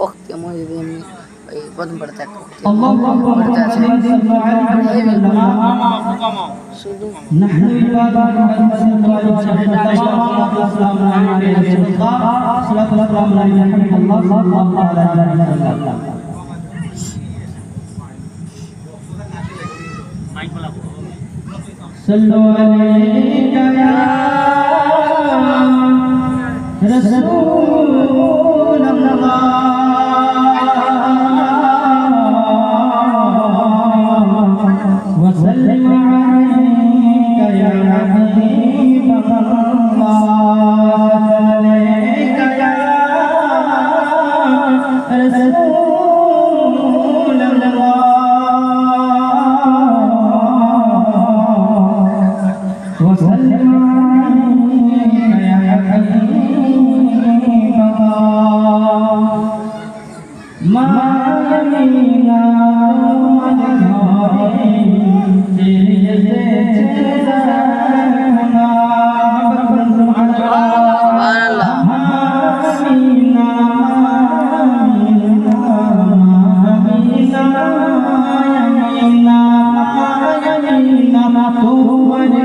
ওকে মজুদি আমি ওই প্রথম পড়ে থাকি পড়তে আছে শুধু সালাম আলাইকুম Sallallahu alaihi. Oh, my God.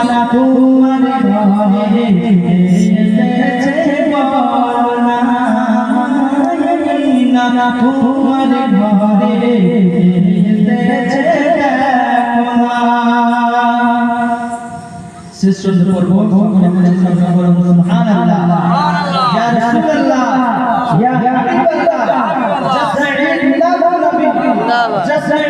সারা তোমার ঘরে নানা তোমার ঘরে শ্রেষ্ঠ পর্ব সুবহানাল্লাহ ইয়া রাসূলুল্লাহ ইয়া হাবিবাল্লাহ জাসাইদ মিলাদুন নবী জাসাইদ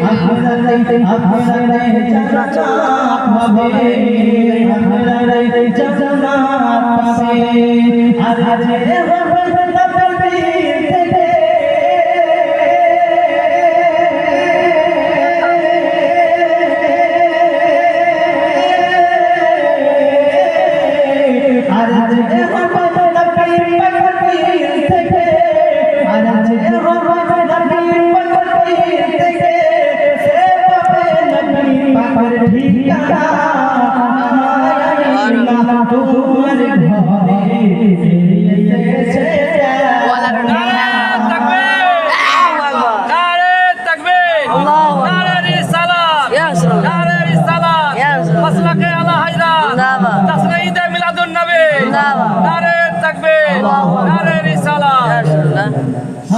हसरते हसरते चचना पावे हसरते चचना पावे हसरते हसरते Thank you.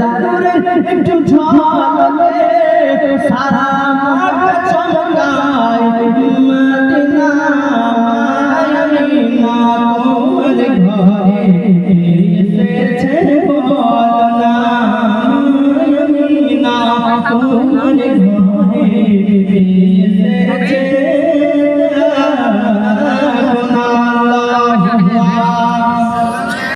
দাদুরে একটু ঝলে সারা চমকা